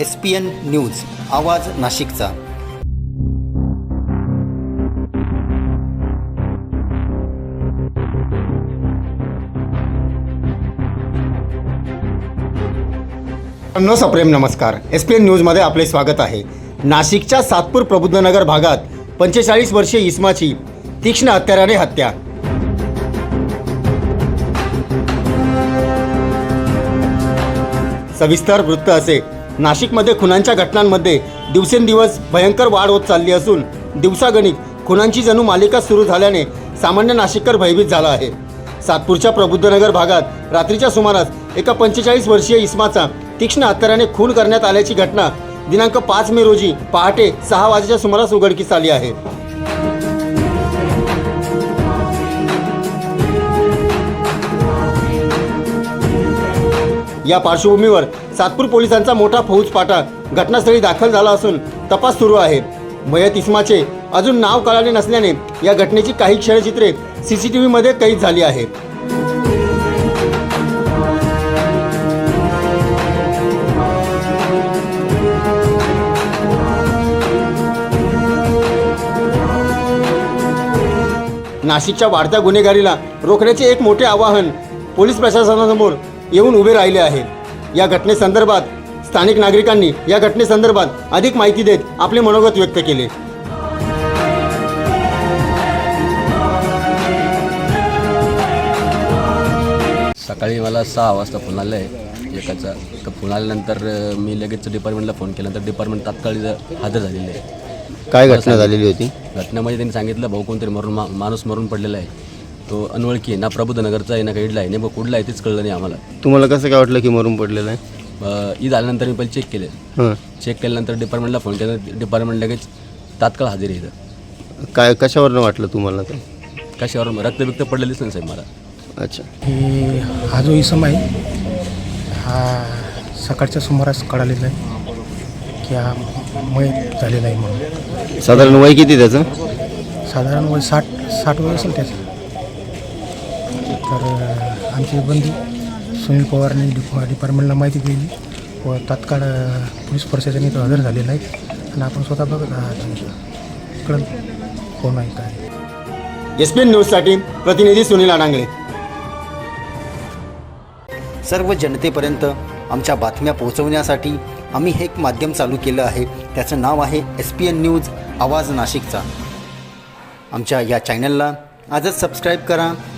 S P N news आवाज नाशिकचा. सप्रेम नमस्कार. एस पी एन न्यूजमध्ये आपले स्वागत आहे. नाशिकच्या सातपूर प्रबुद्धनगर भागात पंचेचाळीस वर्षीय इस्माची तीक्ष्ण हत्याराने हत्या. सविस्तर वृत्त असे. नाशिकमध्ये खुनांच्या घटनांमध्ये दिवसेंदिवस भयंकर वाढ होत चालली असून दिवसागणिक खुनांची जणू मालिका सुरू झाल्याने सामान्य नाशिककर भयभीत झाला आहे. सातपूरच्या प्रबुद्धनगर भागात रात्रीच्या सुमारास एका पंचेचाळीस वर्षीय इस्माचा तीक्ष्ण हत्याराने खून करण्यात आल्याची घटना दिनांक पाच मे रोजी पहाटे सहा वाजेच्या सुमारास उघडकीस आली आहे. या पार्श्वभूमीवर सातपूर पोलिसांचा मोठा फौजपाटा घटनास्थळी दाखल झाला असून तपास सुरू आहे. मयत इस्माचे अजून नाव कळाले नसल्याने या घटनेची काही क्षणचित्रे सीसीटीव्हीमध्ये कैद झाली आहेत. नाशिकच्या वाढत्या गुन्हेगारीला रोखण्याचे एक मोठे आवाहन पोलीस प्रशासनासमोर येऊन उभे राहिले आहे या घटनेसंदर्भात स्थानिक नागरिकांनी या घटनेसंदर्भात अधिक माहिती देत आपले मनोगत व्यक्त केले. सकाळी मला सहा वाजता फोन आला आहे एकाचा. तर फोन आल्यानंतर मी लगेच डिपार्टमेंटला फोन केल्यानंतर डिपार्टमेंट तात्काळ हजर झालेले आहे. काय घटना झालेली होती? घटनेमध्ये त्यांनी सांगितलं भाऊ कोणतरी मरून मा माणूस मरून पडलेला आहे. तो अनवळखी आहे. ना प्रबुद्धनगरचा आहे ना काही इडला आहे. नेमकं कुठला आहे तेच कळलं नाही आम्हाला. तुम्हाला कसं काय वाटलं की मरून पडलेलं आहे? अ, ईद आल्यानंतर मी पहिले चेक केले. हां. चेक केल्यानंतर डिपार्टमेंटला फोन केला. डिपार्टमेंट लगेच तात्काळ हजेरी आहे इथं. काय कशावरनं वाटलं तुम्हाला ते? कशावर रक्तबिक्त पडलेलं दिसलं नाही साहेब मला. अच्छा. हे हा जो इसम आहे हा सकाळच्या सुमारास कळालेला आहे की हा मयत झालेला आहे म्हणून. साधारण वय किती त्याचं? साधारण वय साठ साठ वय असेल त्याचं. तर आमचे बंधू सुनील पवारने डिप डिपार्टमेंटला माहिती दिली व तात्काळ पोलीस प्रशासन इथं हजर झालेलं आहे. आणि आपण स्वतः बघत आहात. कळलं? कोण आहे काय? एस पी एन न्यूजसाठी प्रतिनिधी सुनील अडांगळे सर्व जनतेपर्यंत आमच्या बातम्या पोहोचवण्यासाठी आम्ही हे एक माध्यम चालू केलं आहे. त्याचं नाव आहे एस पी एन न्यूज आवाज नाशिकचा. आमच्या या चॅनलला आजच सबस्क्राईब करा.